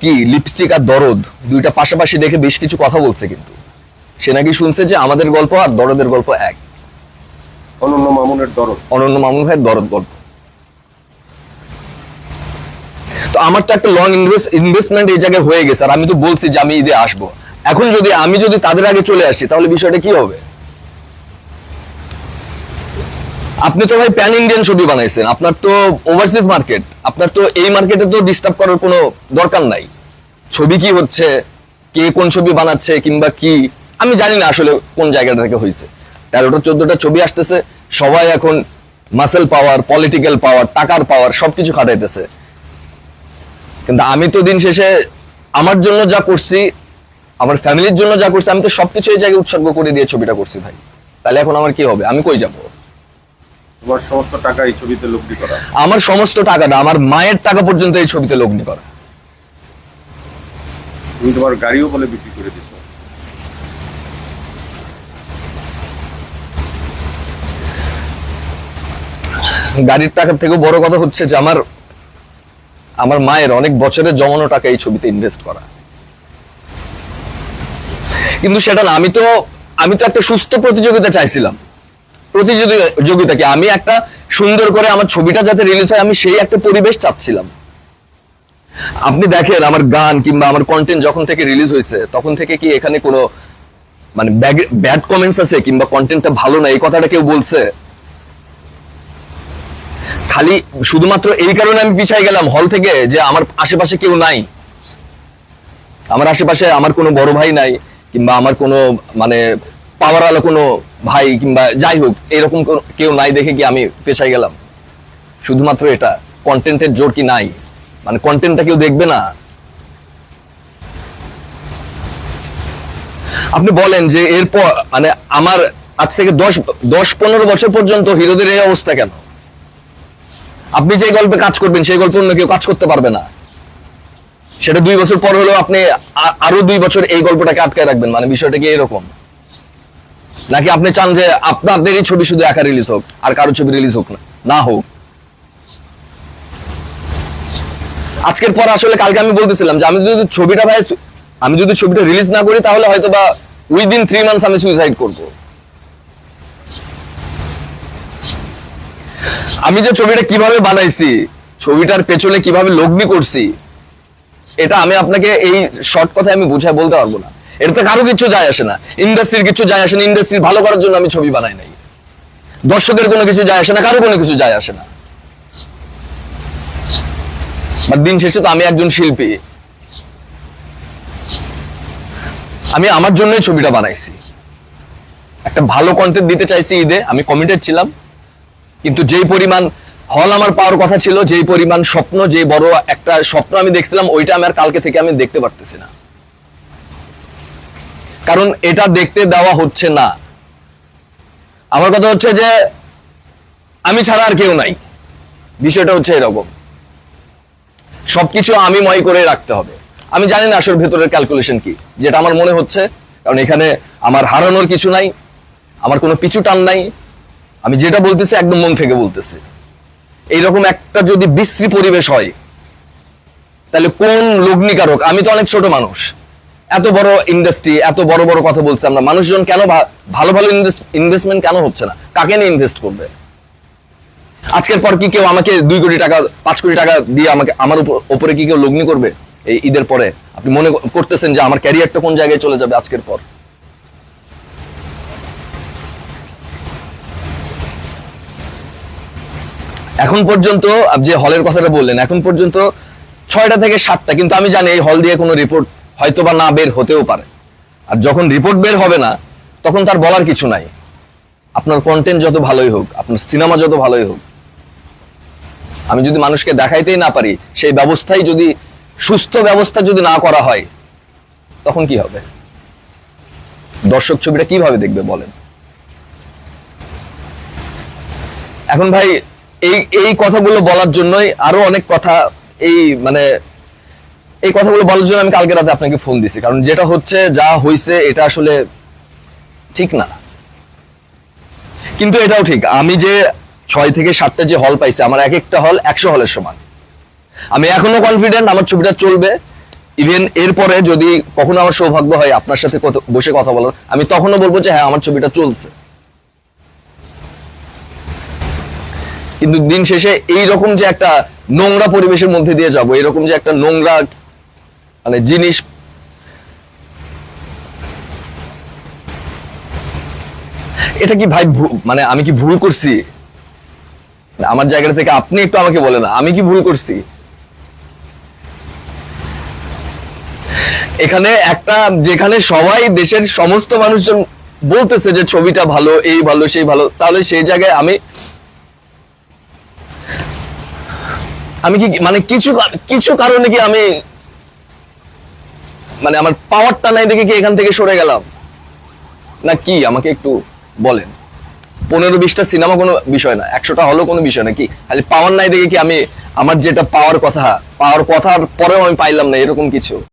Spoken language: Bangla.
কি লিপস্টিক আর দরদ দুইটা পাশাপাশি দেখে বেশ কিছু কথা বলছে কিন্তু। সে নাকি শুনছে যে আমাদের গল্প আর দরদের গল্প এক। অনন্য মামুনের দরদ। অনন্য মামুন ভাইয়ের দরদ গল্প। তো আমার তো একটা লং ইনভেস্টমেন্ট এই জায়গায় হয়ে গেছে আর আমি তো বলছি যে আমি ঈদে আসব। এখন যদি আমি যদি তাদের আগে চলে আসি তাহলে বিষয়টা কি হবে? আপনি তো ভাই প্যান ইন্ডিয়ান ছবি বানাইছেন, আপনার তো ওভারসিজ মার্কেট আপনার তো এই মার্কেটে তো ডিস্টার্ব করার কোনো দরকার নাই। ছবি কি হচ্ছে, কে কোন ছবি বানাচ্ছে কিংবা কি, আমি জানি না আসলে কোন জায়গাটা থেকে হয়েছে তেরোটা, চোদ্দটা ছবি আসতেছে, সবাই এখন মাসেল পাওয়ার পলিটিক্যাল পাওয়ার টাকার পাওয়ার সবকিছু খাটাইতেছে। কিন্তু আমি তো দিন শেষে আমার জন্য যা করছি, আমার ফ্যামিলির জন্য যা করছি, আমি তো সবকিছু এই জায়গায় উৎসর্গ করে দিয়ে ছবিটা করছি ভাই। তাহলে এখন আমার কি হবে? আমি কই যাব? তোমার সমস্ত টাকা এই ছবিতে লব্ধি করা। আমার সমস্ত টাকাটা আমার মায়ের টাকা পর্যন্ত এই ছবিতে লগ্নি করা। তুমি তোমার গাড়িও বলে বিক্রি করে দিচ্ছ গাড়ির টাকার থেকেও বড় কথা হচ্ছে যে আমার আমার মায়ের অনেক বছরের জমানো টাকা এই ছবিতে ইনভেস্ট করা। কিন্তু সেটা না আমি তো আমি তো একটা সুস্থ প্রতিযোগিতা চাইছিলাম। প্রতিযোগিতাকে আমি একটা সুন্দর করে আমার ছবিটা যাতে রিলিজ হয়, আমি সেই একটা পরিবেশ চাচ্ছিলাম। আপনি দেখেন আমার গান কিংবা আমার কন্টেন্ট যখন থেকে রিলিজ হয়েছে, তখন থেকে কি এখানে কোনো মানে ব্যাড কমেন্টস আছে কিংবা কন্টেন্টটা ভালো না? এই কথাটা কেউ বলছে? খালি শুধুমাত্র এই কারণে আমি পিছাই গেলাম হল থেকে যে আমার আশেপাশে কেউ নাই। আমার আশেপাশে আমার কোনো বড় ভাই নাই কিংবা আমার কোনো মানে পাওয়ার আলো কোনো ভাই কিংবা যাই হোক, এরকম কেউ নাই দেখে কি আমি পেশায় গেলাম? শুধুমাত্র এটা কন্টেন্টের জোর কি নাই? মানে কন্টেন্টটা কেউ দেখবে না? আপনি বলেন যে এরপর মানে আমার আজ থেকে দশ দশ পনেরো বছর পর্যন্ত হিরোদের এই অবস্থা কেন? আপনি যে গল্পে কাজ করবেন, সেই গল্পে অন্য কেউ কাজ করতে পারবে না। সেটা দুই বছর পর হলেও আপনি আরও দুই বছর এই গল্পটাকে আটকায় রাখবেন মানে বিষয়টা কি এরকম? নাকি আপনি চান যে আপনাদেরই ছবি শুধু একা রিলিজ হোক, আর কারও ছবি রিলিজ হোক না? না হোক। আজকের পর আসলে কালকে আমি বলতেছিলাম যে আমি যদি ছবিটা ভাই আমি যদি ছবিটা রিলিজ না করি তাহলে হয়তো বা উইদিন থ্রি মান্থস আমি সুইসাইড করব। আমি যে ছবিটা কীভাবে বানাইছি, ছবিটার পেছনে কীভাবে লগ্নি করছি, এটা আমি আপনাকে এই শর্ট কথায় আমি বুঝায় বলতে পারব না। এটাতে কারও কিছু যায় আসে না। ইন্ডাস্ট্রির কিছু যায় আসে না। ইন্ডাস্ট্রি ভালো করার জন্য আমি ছবি বানাই নাই। দর্শকের কোনো কিছু যায় আসে না, কারও কোনো কিছু যায় আসে না। দিন শেষে তো আমি একজন শিল্পী। আমি আমার জন্যই ছবিটা বানাইছি। একটা ভালো কন্টেন্ট দিতে চাইছি ঈদে, আমি কমিটেড ছিলাম। কিন্তু যেই পরিমাণ হল আমার পাওয়ার কথা ছিল, যেই পরিমাণ স্বপ্ন যে বড় একটা স্বপ্ন আমি দেখছিলাম, ওইটা আমার কালকে থেকে আমি দেখতে পারতেছি না। কারণ এটা দেখতে দেওয়া হচ্ছে না। আমার কথা হচ্ছে যে, আমি ছাড়া আর কেউ নাই। বিষয়টা হচ্ছে এরকম। সবকিছু আমি ময় করে রাখতে হবে। আমি জানি না আসলে ভেতরের ক্যালকুলেশন কি, যেটা আমার মনে হচ্ছে, কারণ এখানে আমার হারানোর কিছু নাই, আমার কোনো পিছু টান নাই। আমি যেটা বলতেছি একদম মন থেকে বলতেছি। এইরকম একটা যদি বিশ্রী পরিবেশ হয়, তাহলে কোন লগ্নিকারক, আমি তো অনেক ছোট মানুষ এত বড় ইন্ডাস্ট্রি এত বড় বড় কথা বলছে আমরা, মানুষজন কেন ভালো ভালো ইনভেস্টমেন্ট কেন হচ্ছে না? কাকে নিয়ে ইনভেস্ট করবে? আজকের পর কি কেউ আমাকে দুই কোটি টাকা, পাঁচ কোটি টাকা দিয়ে আমাকে আমার উপর- কি কেউ লগ্নি করবে এই ঈদের পরে? আপনি মনে করতেছেন যে আমার ক্যারিয়ারটা কোন জায়গায় চলে যাবে আজকের পর? এখন পর্যন্ত যে হলের কথাটা বললেন, এখন পর্যন্ত ছয়টা থেকে সাতটা, কিন্তু আমি জানি এই হল দিয়ে কোনো রিপোর্ট হয়তো বা না বের হতেও পারে। আর যখন রিপোর্ট বের হবে না, তখন তার বলার কিছু নাই। আপনার কন্টেন্ট যত ভালোই হোক, আপনার সিনেমা যত ভালোই হোক, আমি যদি মানুষকে দেখাইতেই না পারি, সেই ব্যবস্থাই যদি, সুস্থ ব্যবস্থা যদি না করা হয়, তখন কি হবে? দর্শক ছবিটা কীভাবে দেখবে বলেন? এখন ভাই, এই এই কথাগুলো বলার জন্যই আরও অনেক কথা, এই মানে এই কথাগুলো বলার জন্য আমি কালকে রাতে আপনাকে ফোন দিছি। কারণ যেটা হচ্ছে, যা হয়েছে এটা আসলে ঠিক না। কিন্তু এটাও ঠিক। আমি যে ছয় থেকে সাতটা যে হল পাইছি, আমার এক একটা হল একশো হলের সমান। আমি এখনও কনফিডেন্ট আমার ছবিটা চলবে। ইভেন এরপরে যদি কখনো আমার সৌভাগ্য হয়, আপনার সাথে বসে কথা বলার, আমি তখনও বলব যে হ্যাঁ আমার ছবিটা চলছে। কিন্তু দিন শেষে এই রকম যে একটা নোংরা পরিবেশের মধ্যে দিয়ে যাব এরকম যে একটা নোংরা মানে জিনিস এটা কি ভাই মানে আমি কি ভুল করছি? আমার জায়গা থেকে আপনি একটু আমাকে বলেন, আমি কি ভুল করছি? এখানে একটা, যেখানে সবাই দেশের সমস্ত মানুষজন বলতেছে যে ছবিটা ভালো, এই ভালো, সেই ভালো, তাহলে সেই জায়গায় আমি আমি কি মানে কিছু কিছু কারণে কি আমি মানে আমার পাওয়ারটা নাই দেখে কি এখান থেকে সরে গেলাম? না কি? আমাকে একটু বলেন। পনেরো বিশটা সিনেমা কোনো বিষয় না, একশোটা হলো কোনো বিষয় না কি? খালি পাওয়ার নাই দেখে কি আমি আমার যেটা পাওয়ার কথা পাওয়ার কথার পরেও আমি পাইলাম না, এরকম কিছু?